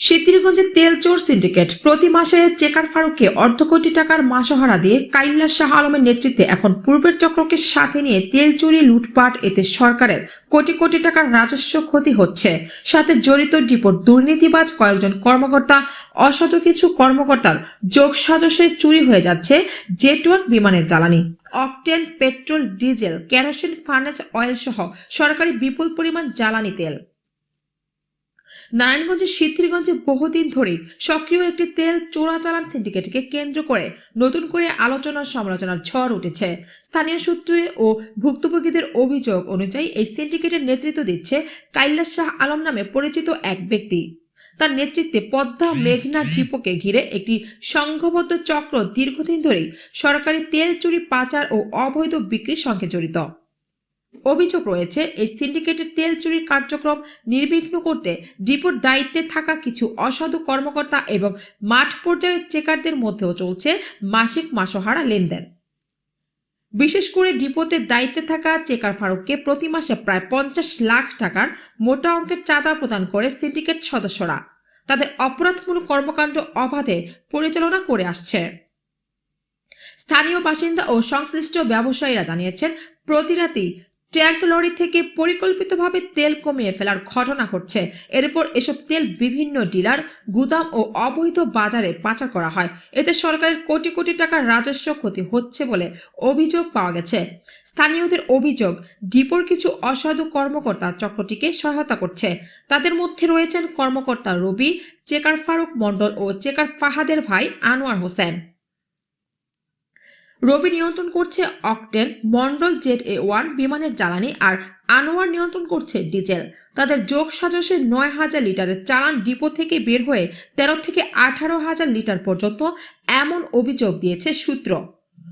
সিদ্ধিরগঞ্জের তেলচোর syndicate. প্রতি মাসে checker ফারুককে অর্ধ কোটি টাকার মাসহারা দিয়ে কাইল্লা শাহ আলমের নেতৃত্বে এখন পূর্বের চক্রকে সাথে নিয়ে তেল চুরি লুটপাট, এতে সরকারের কোটি কোটি টাকার রাজস্ব ক্ষতি হচ্ছে। সাথে জড়িত ডিপোর দুর্নীতিবাজ কয়েকজন কর্মকর্তা অসাধু কিছু কর্মকর্তার যোগ সাজসে চুরি হয়ে যাচ্ছে জেট ওয়ান বিমানের জ্বালানি। Octane, petrol, diesel, kerosene, furnace oil সহ সরকারি বিপুল পরিমাণ জ্বালানি তেল। নারায়ণগঞ্জের সিদ্ধিরগঞ্জে বহুদিন ধরেই সক্রিয় একটি তেল চোরাচালান সিন্ডিকেটকে কেন্দ্র করে নতুন করে আলোচনা সমালোচনার ঝড় উঠেছে। স্থানীয় সূত্রে ও ভুক্তভোগীদের অভিযোগ অনুযায়ী এই সিন্ডিকেটের নেতৃত্ব দিচ্ছে কাইলাস শাহ আলম নামে পরিচিত এক ব্যক্তি। তার নেতৃত্বে পদ্মা মেঘনা ডিপোকে ঘিরে একটি সংঘবদ্ধ চক্র দীর্ঘদিন ধরেই সরকারি তেল চুরি পাচার ও অবৈধ বিক্রির সঙ্গে জড়িত। অভিযোগ রয়েছে, এই সিন্ডিকেটের তেল চুরির কার্যক্রম নির্বিঘ্ন করতে ডিপোর দায়িত্বে থাকা কিছু অসাধু কর্মকর্তা এবং মাঠ পর্যায়ের চেকারদের মধ্যেও চলছে মাসিক মাসহারা লেনদেন। বিশেষ করে ডিপোতে দায়িত্বে থাকা চেকার ফারুককে প্রতি মাসে প্রায় পঞ্চাশ লাখ টাকার মোটা অঙ্কের চাঁদা প্রদান করে সিন্ডিকেট সদস্যরা। তাদের অপরাধমূলক কর্মকাণ্ড অবাধে পরিচালনা করে আসছে। স্থানীয় বাসিন্দা ও সংশ্লিষ্ট ব্যবসায়ীরা জানিয়েছেন প্রতি রাতেই ট্যাঙ্ক লরি থেকে পরিকল্পিতভাবে তেল কমিয়ে ফেলার ঘটনা ঘটছে। এরপর এসব তেল বিভিন্ন ডিলার, গুদাম ও অবৈধ বাজারে পাচার করা হয়। এতে সরকারের কোটি কোটি টাকার রাজস্ব ক্ষতি হচ্ছে বলে অভিযোগ পাওয়া গেছে। স্থানীয়দের অভিযোগ, ডিপোর কিছু অসাধু কর্মকর্তা চক্রটিকে সহায়তা করছে। তাদের মধ্যে রয়েছেন কর্মকর্তা রবি, চেকার ফারুক মণ্ডল ও চেকার ফাহাদের ভাই আনোয়ার হোসেন। রবি নিয়ন্ত্রণ করছে octane Mondal Z A one বিমানের জ্বালানি আর আনোয়ার নিয়ন্ত্রণ করছে ডিজেল। তাদের যোগ সাজসে নয় হাজার লিটারের চালান ডিপো থেকে বের হয়ে তেরো থেকে আঠারো হাজার লিটার পর্যন্ত এমন অভিযোগ দিয়েছে সূত্র।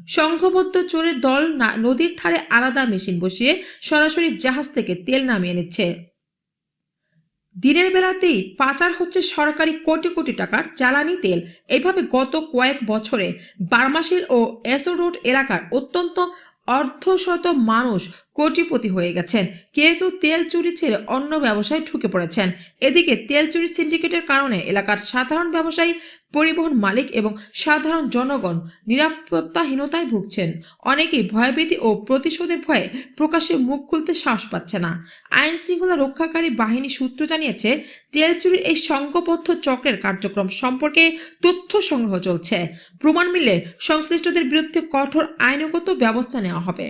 সংঘবদ্ধ চোরের দল নদীর ধারে আলাদা মেশিন বসিয়ে সরাসরি জাহাজ থেকে তেল নামিয়ে নিচ্ছে। দিনের বেলাতেই পাচার হচ্ছে সরকারি কোটি কোটি টাকার জ্বালানি তেল। এভাবে গত কয়েক বছরে বার্মাশিল ও এসো রোড এলাকার অত্যন্ত অর্ধশত মানুষ কোটিপতি হয়ে গেছেন। কেউ কেউ তেল চুরি ছেড়ে অন্য ব্যবসায় ঢুকে পড়েছেন। এদিকে তেল চুরি সিন্ডিকেটের কারণে এলাকার সাধারণ ব্যবসায়ী, পরিবহন মালিক এবং সাধারণ জনগণ নিরাপত্তাহীনতায় ভুগছেন। অনেকেই ভয়ভীতি ও প্রতিশোধের ভয়ে প্রকাশ্যে মুখ খুলতে সাহস পাচ্ছে না। আইন শৃঙ্খলা রক্ষাকারী বাহিনী সূত্র জানিয়েছে, তেল চুরির এই সংঘবদ্ধ চক্রের কার্যক্রম সম্পর্কে তথ্য সংগ্রহ চলছে। প্রমাণ মিলে সংশ্লিষ্টদের বিরুদ্ধে কঠোর আইনগত ব্যবস্থা নেওয়া হবে।